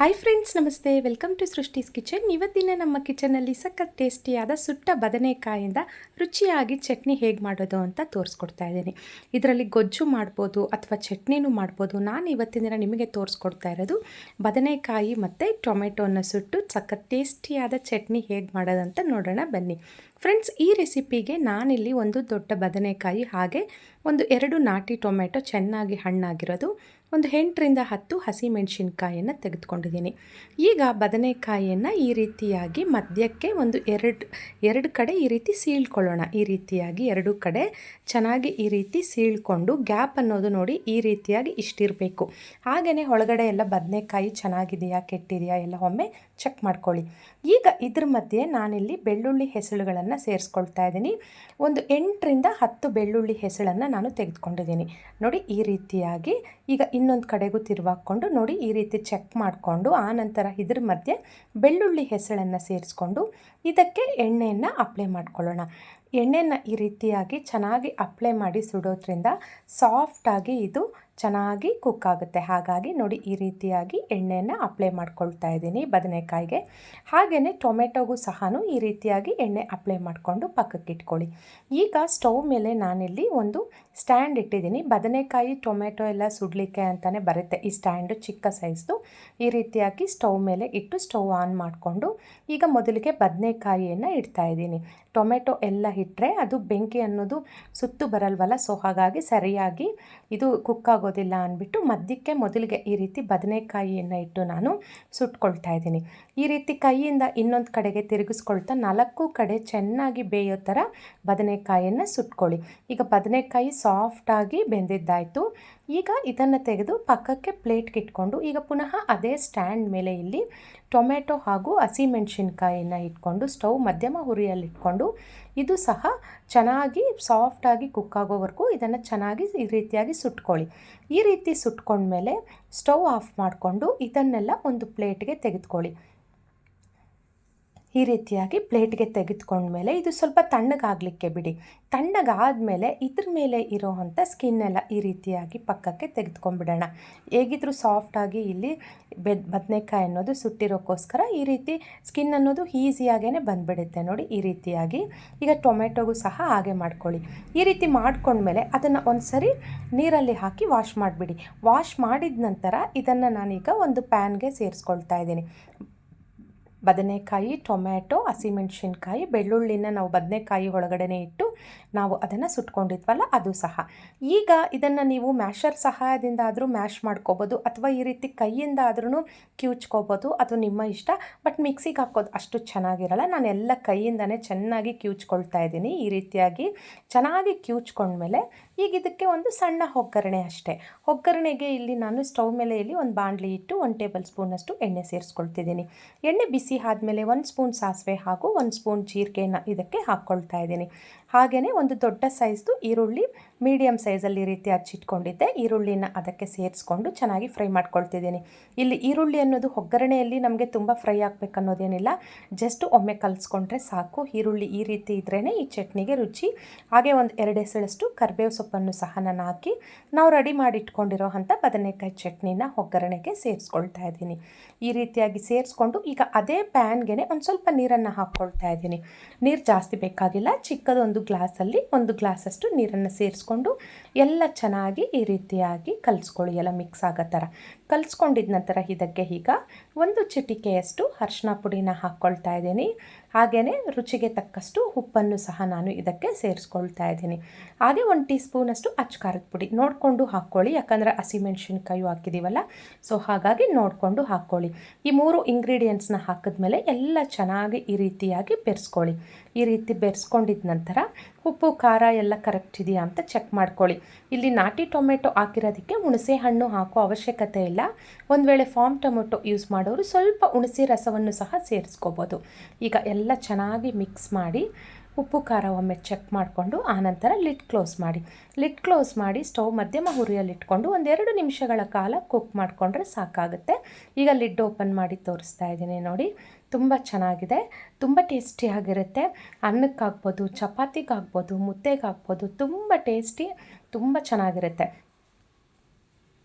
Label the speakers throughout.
Speaker 1: Hi friends ನಮಸ್ತೆ. Welcome to ಸೃಷ್ಟಿಸ್ kitchen ಇವತ್ತಿನ ನಮ್ಮ ಕಿಚನಲ್ಲಿ ಸಖತ್ ಟೇಸ್ಟಿಯಾದ ಸುಟ್ಟ ಬದನೆಕಾಯಿಂದ ರುಚಿಯಾಗಿ ಚಟ್ನಿ ಹೇಗೆ ಮಾಡೋದು ಅಂತ ತೋರಿಸ್ಕೊಡ್ತಾ ಇದ್ದೀನಿ. ಇದರಲ್ಲಿ ಗೊಜ್ಜು ಮಾಡ್ಬೋದು ಅಥವಾ ಚಟ್ನಿನೂ ಮಾಡ್ಬೋದು. ನಾನು ಇವತ್ತಿನ ದಿನ ನಿಮಗೆ ತೋರಿಸ್ಕೊಡ್ತಾ ಇರೋದು ಬದನೆಕಾಯಿ ಮತ್ತು ಟೊಮೆಟೊನ ಸುಟ್ಟು ಸಖತ್ ಟೇಸ್ಟಿಯಾದ ಚಟ್ನಿ ಹೇಗೆ ಮಾಡೋದಂತ ನೋಡೋಣ ಬನ್ನಿ. ಫ್ರೆಂಡ್ಸ್ ಈ ರೆಸಿಪಿಗೆ ನಾನಿಲ್ಲಿ ಒಂದು ದೊಡ್ಡ ಬದನೆಕಾಯಿ ಹಾಗೆ ಒಂದು ಎರಡು ನಾಟಿ ಟೊಮೆಟೊ ಚೆನ್ನಾಗಿ ಹಣ್ಣಾಗಿರೋದು. ಒಂದು ಎಂಟರಿಂದ ಹತ್ತು ಹಸಿಮೆಣಸಿನ್ಕಾಯನ್ನು ತೆಗೆದುಕೊಂಡಿದ್ದೀನಿ. ಈಗ ಬದನೆಕಾಯಿಯನ್ನು ಈ ರೀತಿಯಾಗಿ ಮಧ್ಯಕ್ಕೆ ಒಂದು ಎರಡು ಎರಡು ಕಡೆ ಈ ರೀತಿ ಸೀಳ್ಕೊಳ್ಳೋಣ. ಈ ರೀತಿಯಾಗಿ ಎರಡು ಕಡೆ ಚೆನ್ನಾಗಿ ಈ ರೀತಿ ಸೀಳ್ಕೊಂಡು ಗ್ಯಾಪ್ ಅನ್ನೋದು ನೋಡಿ ಈ ರೀತಿಯಾಗಿ ಇಷ್ಟಿರಬೇಕು. ಹಾಗೆಯೇ ಒಳಗಡೆ ಎಲ್ಲ ಬದನೆಕಾಯಿ ಚೆನ್ನಾಗಿದೆಯಾ, ಕೆಟ್ಟಿದೆಯಾ ಎಲ್ಲ ಒಮ್ಮೆ ಚೆಕ್ ಮಾಡ್ಕೊಳ್ಳಿ. ಈಗ ಇದ್ರ ಮಧ್ಯೆ ನಾನಿಲ್ಲಿ ಬೆಳ್ಳುಳ್ಳಿ ಹೆಸಳುಗಳನ್ನು ಸೇರಿಸ್ಕೊಳ್ತಾ ಇದ್ದೀನಿ. ಒಂದು ಎಂಟರಿಂದ ಹತ್ತು ಬೆಳ್ಳುಳ್ಳಿ ಹೆಸಳನ್ನು ನಾನು ತೆಗೆದುಕೊಂಡಿದ್ದೀನಿ. ನೋಡಿ, ಈ ರೀತಿಯಾಗಿ ಈಗ ಇನ್ನೊಂದು ಕಡೆಗೂ ತಿರುವಾಕ್ಕೊಂಡು ನೋಡಿ, ಈ ರೀತಿ ಚೆಕ್ ಮಾಡಿಕೊಂಡು ಆನಂತರ ಇದ್ರ ಮಧ್ಯೆ ಬೆಳ್ಳುಳ್ಳಿ ಹೆಸಳನ್ನು ಸೇರಿಸ್ಕೊಂಡು ಇದಕ್ಕೆ ಎಣ್ಣೆಯನ್ನು ಅಪ್ಲೈ ಮಾಡ್ಕೊಳ್ಳೋಣ. ಎಣ್ಣೆನ ಈ ರೀತಿಯಾಗಿ ಚೆನ್ನಾಗಿ ಅಪ್ಲೈ ಮಾಡಿ ಸುಡೋದ್ರಿಂದ ಸಾಫ್ಟಾಗಿ ಇದು ಚೆನ್ನಾಗಿ ಕುಕ್ ಆಗುತ್ತೆ. ಹಾಗಾಗಿ ನೋಡಿ ಈ ರೀತಿಯಾಗಿ ಎಣ್ಣೆಯನ್ನು ಅಪ್ಲೈ ಮಾಡ್ಕೊಳ್ತಾ ಇದ್ದೀನಿ ಬದನೆಕಾಯಿಗೆ. ಹಾಗೆಯೇ ಟೊಮೆಟೊಗೂ ಸಹ ಈ ರೀತಿಯಾಗಿ ಎಣ್ಣೆ ಅಪ್ಲೈ ಮಾಡಿಕೊಂಡು ಪಕ್ಕಕ್ಕೆ ಇಟ್ಕೊಳ್ಳಿ. ಈಗ ಸ್ಟವ್ ಮೇಲೆ ನಾನಿಲ್ಲಿ ಒಂದು ಸ್ಟ್ಯಾಂಡ್ ಇಟ್ಟಿದ್ದೀನಿ. ಬದನೆಕಾಯಿ, ಟೊಮೆಟೊ ಎಲ್ಲ ಸುಡಲಿಕ್ಕೆ ಅಂತಲೇ ಬರುತ್ತೆ ಈ ಸ್ಟ್ಯಾಂಡು ಚಿಕ್ಕ ಸೈಜ್ದು ಈ ರೀತಿಯಾಗಿ ಸ್ಟವ್ ಮೇಲೆ ಇಟ್ಟು ಸ್ಟವ್ ಆನ್ ಮಾಡಿಕೊಂಡು ಈಗ ಮೊದಲಿಗೆ ಬದನೆಕಾಯಿಯನ್ನು ಇಡ್ತಾ ಇದ್ದೀನಿ. ಟೊಮೆಟೊ ಎಲ್ಲ ಇಟ್ಟರೆ ಅದು ಬೆಂಕಿ ಅನ್ನೋದು ಸುತ್ತು ಬರಲ್ವಲ್ಲ? ಸೊ ಹಾಗಾಗಿ ಸರಿಯಾಗಿ ಇದು ಕುಕ್ ಆಗೋದಿಲ್ಲ ಅಂದ್ಬಿಟ್ಟು ಮಧ್ಯಕ್ಕೆ ಮೊದಲಿಗೆ ಈ ರೀತಿ ಬದನೆಕಾಯಿಯನ್ನು ಇಟ್ಟು ನಾನು ಸುಟ್ಕೊಳ್ತಾ ಇದ್ದೀನಿ. ಈ ರೀತಿ ಕೈಯಿಂದ ಇನ್ನೊಂದು ಕಡೆಗೆ ತಿರುಗಿಸ್ಕೊಳ್ತಾ ನಾಲ್ಕು ಕಡೆ ಚೆನ್ನಾಗಿ ಬೇಯೋ ಥರ ಬದನೆಕಾಯಿಯನ್ನು ಸುಟ್ಕೊಳ್ಳಿ. ಈಗ ಬದನೆಕಾಯಿ ಸಾಫ್ಟಾಗಿ ಬೆಂದಿದ್ದಾಯಿತು. ಈಗ ಇದನ್ನು ತೆಗೆದು ಪಕ್ಕಕ್ಕೆ ಪ್ಲೇಟ್ಗೆ ಇಟ್ಕೊಂಡು, ಈಗ ಪುನಃ ಅದೇ ಸ್ಟ್ಯಾಂಡ್ ಮೇಲೆ ಇಲ್ಲಿ ಟೊಮೆಟೊ ಹಾಗೂ ಹಸಿಮೆಣ್ಸಿನ್ಕಾಯಿನ ಇಟ್ಕೊಂಡು, ಸ್ಟವ್ ಮಧ್ಯಮ ಹುರಿಯಲ್ಲಿಟ್ಕೊಂಡು ಇದು ಸಹ ಚೆನ್ನಾಗಿ ಸಾಫ್ಟಾಗಿ ಕುಕ್ ಆಗೋವರೆಗೂ ಇದನ್ನು ಚೆನ್ನಾಗಿ ಈ ರೀತಿಯಾಗಿ ಸುಟ್ಕೊಳ್ಳಿ. ಈ ರೀತಿ ಸುಟ್ಕೊಂಡ್ಮೇಲೆ ಸ್ಟವ್ ಆಫ್ ಮಾಡಿಕೊಂಡು ಇದನ್ನೆಲ್ಲ ಒಂದು ಪ್ಲೇಟ್ಗೆ ತೆಗೆದುಕೊಳ್ಳಿ. ಈ ರೀತಿಯಾಗಿ ಪ್ಲೇಟ್ಗೆ ತೆಗೆದುಕೊಂಡ್ಮೇಲೆ ಇದು ಸ್ವಲ್ಪ ತಣ್ಣಗಾಗಲಿಕ್ಕೆ ಬಿಡಿ. ತಣ್ಣಗಾದಮೇಲೆ ಇದ್ರ ಮೇಲೆ ಇರೋವಂಥ ಸ್ಕಿನ್ನೆಲ್ಲ ಈ ರೀತಿಯಾಗಿ ಪಕ್ಕಕ್ಕೆ ತೆಗೆದುಕೊಂಡ್ಬಿಡೋಣ. ಹೇಗಿದ್ರೂ ಸಾಫ್ಟಾಗಿ ಇಲ್ಲಿ ಬೆದ್, ಬದನೆಕಾಯಿ ಅನ್ನೋದು ಸುಟ್ಟಿರೋಕ್ಕೋಸ್ಕರ ಈ ರೀತಿ ಸ್ಕಿನ್ ಅನ್ನೋದು ಈಸಿಯಾಗೇ ಬಂದುಬಿಡುತ್ತೆ ನೋಡಿ ಈ ರೀತಿಯಾಗಿ. ಈಗ ಟೊಮೆಟೊಗೂ ಸಹ ಹಾಗೆ ಮಾಡ್ಕೊಳ್ಳಿ. ಈ ರೀತಿ ಮಾಡ್ಕೊಂಡ್ಮೇಲೆ ಅದನ್ನು ಒಂದು ಸರಿ ನೀರಲ್ಲಿ ಹಾಕಿ ವಾಶ್ ಮಾಡಿಬಿಡಿ. ವಾಶ್ ಮಾಡಿದ ನಂತರ ಇದನ್ನು ನಾನೀಗ ಒಂದು ಪ್ಯಾನ್ಗೆ ಸೇರಿಸ್ಕೊಳ್ತಾ ಇದ್ದೀನಿ. ಬದನೆಕಾಯಿ, ಟೊಮ್ಯಾಟೊ, ಹಸಿಮೆಣ್ಸಿನ್ಕಾಯಿ, ಬೆಳ್ಳುಳ್ಳಿನ ನಾವು ಬದನೆಕಾಯಿ ಒಳಗಡೆ ಇಟ್ಟು ನಾವು ಅದನ್ನು ಸುಟ್ಕೊಂಡಿದ್ವಲ್ಲ, ಅದು ಸಹ. ಈಗ ಇದನ್ನು ನೀವು ಮ್ಯಾಶರ್ ಸಹಾಯದಿಂದ ಆದರೂ ಮ್ಯಾಶ್ ಮಾಡ್ಕೋಬೋದು, ಅಥವಾ ಈ ರೀತಿ ಕೈಯಿಂದ ಆದ್ರೂ ಕ್ಯೂಚ್ಕೋಬೋದು, ಅದು ನಿಮ್ಮ ಇಷ್ಟ. ಬಟ್ ಮಿಕ್ಸಿಗೆ ಹಾಕೋದು ಅಷ್ಟು ಚೆನ್ನಾಗಿರಲ್ಲ. ನಾನು ಎಲ್ಲ ಕೈಯಿಂದನೇ ಚೆನ್ನಾಗಿ ಕ್ಯೂಚ್ಕೊಳ್ತಾ ಇದ್ದೀನಿ, ಈ ರೀತಿಯಾಗಿ ಚೆನ್ನಾಗಿ ಕ್ಯೂಚ್ಕೊಂಡ್ಮೇಲೆ ಈಗ ಇದಕ್ಕೆ ಒಂದು ಸಣ್ಣ ಒಗ್ಗರಣೆ ಅಷ್ಟೇ. ಒಗ್ಗರಣೆಗೆ ಇಲ್ಲಿ ನಾನು ಸ್ಟವ್ ಮೇಲೆ ಇಲ್ಲಿ ಒಂದು ಬಾಣಲಿ ಇಟ್ಟು, ಒಂದು ಟೇಬಲ್ ಸ್ಪೂನಷ್ಟು ಎಣ್ಣೆ ಸೇರಿಸ್ಕೊಳ್ತಿದ್ದೀನಿ. ಎಣ್ಣೆ ಬಿಸಿ ಆದಮೇಲೆ ಒಂದು ಸ್ಪೂನ್ ಸಾಸಿವೆ ಹಾಗೂ ಒಂದು ಸ್ಪೂನ್ ಜೀರಿಗೆನ ಇದಕ್ಕೆ ಹಾಕ್ಕೊಳ್ತಾ ಇದ್ದೀನಿ. ಹಾಗೆಯೇ ಒಂದು ದೊಡ್ಡ ಸೈಜ್ದು ಈರುಳ್ಳಿ ಮೀಡಿಯಮ್ ಸೈಜಲ್ಲಿ ಈ ರೀತಿ ಹಚ್ಚಿಟ್ಕೊಂಡಿದ್ದೆ ಈರುಳ್ಳಿನ ಅದಕ್ಕೆ ಸೇರಿಸ್ಕೊಂಡು ಚೆನ್ನಾಗಿ ಫ್ರೈ ಮಾಡ್ಕೊಳ್ತಿದ್ದೀನಿ. ಇಲ್ಲಿ ಈರುಳ್ಳಿ ಅನ್ನೋದು ಒಗ್ಗರಣೆಯಲ್ಲಿ ನಮಗೆ ತುಂಬ ಫ್ರೈ ಅನ್ನೋದೇನಿಲ್ಲ ಜಸ್ಟ್ ಒಮ್ಮೆ ಕಲಿಸ್ಕೊಂಡ್ರೆ ಸಾಕು. ಈರುಳ್ಳಿ ಈ ರೀತಿ ಇದ್ರೇ ಈ ಚಟ್ನಿಗೆ ರುಚಿ. ಹಾಗೆ ಒಂದು ಎರಡು ಎಸಳಷ್ಟು ಕರ್ಬೇವು ಸೊಪ್ಪನ್ನು ಸಹ ನಾನು ಹಾಕಿ ನಾವು ರೆಡಿ ಮಾಡಿ ಇಟ್ಕೊಂಡಿರೋ ಅಂಥ ಬದನೆಕಾಯಿ ಚಟ್ನಿನ ಒಗ್ಗರಣೆಗೆ ಸೇರಿಸ್ಕೊಳ್ತಾ ಇದ್ದೀನಿ. ಈ ರೀತಿಯಾಗಿ ಸೇರಿಸ್ಕೊಂಡು ಈಗ ಅದೇ ಪ್ಯಾನ್ಗೆ ಒಂದು ಸ್ವಲ್ಪ ನೀರನ್ನು ಹಾಕ್ಕೊಳ್ತಾ ಇದ್ದೀನಿ. ನೀರು ಜಾಸ್ತಿ ಬೇಕಾಗಿಲ್ಲ, ಚಿಕ್ಕದೊಂದು ಗ್ಲಾಸಲ್ಲಿ ಒಂದು ಗ್ಲಾಸಷ್ಟು ನೀರನ್ನು ಸೇರಿಸ್ಕೊಂಡು ಎಲ್ಲ ಚೆನ್ನಾಗಿ ಈ ರೀತಿಯಾಗಿ ಕಲಿಸ್ಕೊಳ್ಳಿ, ಎಲ್ಲ ಮಿಕ್ಸ್ ಆಗೋ ಥರ. ಕಲಿಸ್ಕೊಂಡಿದ ನಂತರ ಇದಕ್ಕೆ ಈಗ ಒಂದು ಚಿಟಿಕೆಯಷ್ಟು ಅರ್ಶಿನ ಪುಡಿನ ಹಾಕ್ಕೊಳ್ತಾ ಇದ್ದೀನಿ. ಹಾಗೆಯೇ ರುಚಿಗೆ ತಕ್ಕಷ್ಟು ಉಪ್ಪನ್ನು ಸಹ ನಾನು ಇದಕ್ಕೆ ಸೇರಿಸ್ಕೊಳ್ತಾ ಇದ್ದೀನಿ. ಹಾಗೆ ಒಂದು ಟೀ ಸ್ಪೂನಷ್ಟು ಅಚ್ಚಕಾರದ ಪುಡಿ ನೋಡಿಕೊಂಡು ಹಾಕ್ಕೊಳ್ಳಿ, ಯಾಕಂದರೆ ಹಸಿಮೆಣ್ಸಿನ್ಕಾಯು ಹಾಕಿದ್ದೀವಲ್ಲ ಸೊ ಹಾಗಾಗಿ ನೋಡಿಕೊಂಡು ಹಾಕ್ಕೊಳ್ಳಿ. ಈ ಮೂರು ಇಂಗ್ರೀಡಿಯೆಂಟ್ಸ್ನ ಹಾಕಿದ್ಮೇಲೆ ಎಲ್ಲ ಚೆನ್ನಾಗಿ ಈ ರೀತಿಯಾಗಿ ಬೆರೆಸ್ಕೊಳ್ಳಿ. ಈ ರೀತಿ ಬೆರೆಸ್ಕೊಂಡಿದ ನಂತರ ಉಪ್ಪು, ಖಾರ ಎಲ್ಲ ಕರೆಕ್ಟ್ ಇದೆಯಾ ಅಂತ ಚೆಕ್ ಮಾಡ್ಕೊಳ್ಳಿ. ಇಲ್ಲಿ ನಾಟಿ ಟೊಮೆಟೊ ಹಾಕಿರೋದಕ್ಕೆ ಹುಣಸೆ ಹಣ್ಣು ಹಾಕೋ ಅವಶ್ಯಕತೆ ಇಲ್ಲ. ಒಂದು ವೇಳೆ ಫಾರ್ಮ್ ಟೊಮೆಟೊ ಯೂಸ್ ಮಾಡೋರು ಸ್ವಲ್ಪ ಹುಣಸೆ ರಸವನ್ನು ಸಹ ಸೇರಿಸ್ಕೋಬೋದು. ಈಗ ಎಲ್ಲ ಚೆನ್ನಾಗಿ ಮಿಕ್ಸ್ ಮಾಡಿ ಉಪ್ಪು, ಖಾರ ಒಮ್ಮೆ ಚೆಕ್ ಮಾಡಿಕೊಂಡು ಆನಂತರ ಲಿಡ್ ಕ್ಲೋಸ್ ಮಾಡಿ. ಲಿಡ್ ಕ್ಲೋಸ್ ಮಾಡಿ ಸ್ಟವ್ ಮಧ್ಯಮ ಹುರಿಯಲ್ಲಿಟ್ಕೊಂಡು ಒಂದೆರಡು ನಿಮಿಷಗಳ ಕಾಲ ಕುಕ್ ಮಾಡಿಕೊಂಡ್ರೆ ಸಾಕಾಗುತ್ತೆ. ಈಗ ಲಿಡ್ ಓಪನ್ ಮಾಡಿ ತೋರಿಸ್ತಾ ಇದ್ದೀನಿ ನೋಡಿ. ತುಂಬ ಚೆನ್ನಾಗಿದೆ. ತುಂಬ ಟೇಸ್ಟಿಯಾಗಿರುತ್ತೆ. ಅನ್ನಕ್ಕಾಗ್ಬೋದು, ಚಪಾತಿಗಾಗ್ಬೋದು, ಮುದ್ದೆಗಾಗ್ಬೋದು ತುಂಬ ಟೇಸ್ಟಿ, ತುಂಬ ಚೆನ್ನಾಗಿರುತ್ತೆ.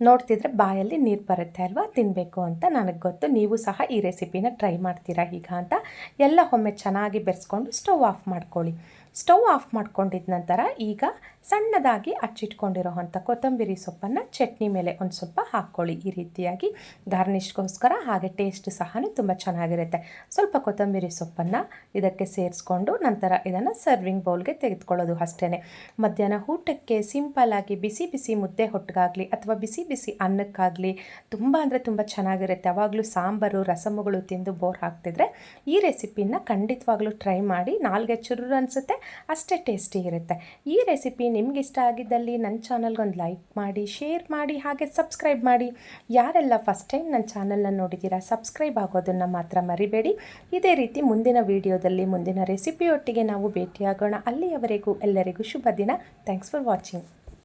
Speaker 1: ನೋಡ್ತಿದ್ರೆ ಬಾಯಲ್ಲಿ ನೀರು ಬರುತ್ತೆ ಅಲ್ವಾ? ತಿನ್ನಬೇಕು ಅಂತ ನನಗೆ ಗೊತ್ತು. ನೀವು ಸಹ ಈ ರೆಸಿಪಿನ ಟ್ರೈ ಮಾಡ್ತೀರಾ ಈಗ ಅಂತ? ಎಲ್ಲ ಒಮ್ಮೆ ಚೆನ್ನಾಗಿ ಬೆರೆಸ್ಕೊಂಡು ಸ್ಟವ್ ಆಫ್ ಮಾಡ್ಕೊಳ್ಳಿ. ಸ್ಟವ್ ಆಫ್ ಮಾಡ್ಕೊಂಡಿದ್ದ ನಂತರ ಈಗ ಸಣ್ಣದಾಗಿ ಅಚ್ಚಿಟ್ಕೊಂಡಿರೋವಂಥ ಕೊತ್ತಂಬರಿ ಸೊಪ್ಪನ್ನು ಚಟ್ನಿ ಮೇಲೆ ಒಂದು ಸ್ವಲ್ಪ ಹಾಕ್ಕೊಳ್ಳಿ. ಈ ರೀತಿಯಾಗಿ ಗಾರ್ನಿಷ್ಗೋಸ್ಕರ ಹಾಗೆ ಟೇಸ್ಟ್ ಸಹ ತುಂಬ ಚೆನ್ನಾಗಿರುತ್ತೆ. ಸ್ವಲ್ಪ ಕೊತ್ತಂಬರಿ ಸೊಪ್ಪನ್ನು ಇದಕ್ಕೆ ಸೇರಿಸ್ಕೊಂಡು ನಂತರ ಇದನ್ನು ಸರ್ವಿಂಗ್ ಬೌಲ್ಗೆ ತೆಗೆದುಕೊಳ್ಳೋದು ಅಷ್ಟೇ ಮಧ್ಯಾಹ್ನ ಊಟಕ್ಕೆ ಸಿಂಪಲ್ಲಾಗಿ ಬಿಸಿ ಬಿಸಿ ಮುದ್ದೆ ಹೊಟ್ಟಿಗಾಗಲಿ ಅಥವಾ ಬಿಸಿ ಬಿಸಿ ಅನ್ನಕ್ಕಾಗಲಿ ತುಂಬ ಅಂದರೆ ತುಂಬ ಚೆನ್ನಾಗಿರುತ್ತೆ. ಯಾವಾಗಲೂ ಸಾಂಬಾರು, ರಸಮುಗಳು ತಿಂದು ಬೋರ್ ಹಾಕ್ತಿದ್ರೆ ಈ ರೆಸಿಪಿನ ಖಂಡಿತವಾಗ್ಲೂ ಟ್ರೈ ಮಾಡಿ ನಾಲ್ಗೆ ಚುರು ಅನಿಸುತ್ತೆ. ಅಷ್ಟೇ ಟೇಸ್ಟಿ ಇರುತ್ತೆ. ಈ ರೆಸಿಪಿ ನಿಮ್ಗೆ ಇಷ್ಟ ಆಗಿದ್ದಲ್ಲಿ ನನ್ನ ಚಾನಲ್ಗೊಂದು ಲೈಕ್ ಮಾಡಿ, ಶೇರ್ ಮಾಡಿ, ಹಾಗೆ ಸಬ್ಸ್ಕ್ರೈಬ್ ಮಾಡಿ. ಯಾರೆಲ್ಲ ಫಸ್ಟ್ ಟೈಮ್ ನನ್ನ ಚಾನಲ್ನ ನೋಡಿದ್ದೀರಾ, ಸಬ್ಸ್ಕ್ರೈಬ್ ಆಗೋದನ್ನು ಮಾತ್ರ ಮರಿಬೇಡಿ. ಇದೇ ರೀತಿ ಮುಂದಿನ ವಿಡಿಯೋದಲ್ಲಿ ಮುಂದಿನ ರೆಸಿಪಿಯೊಟ್ಟಿಗೆ ನಾವು ಭೇಟಿಯಾಗೋಣ. ಅಲ್ಲಿಯವರೆಗೂ ಎಲ್ಲರಿಗೂ ಶುಭ ದಿನ. Thanks for watching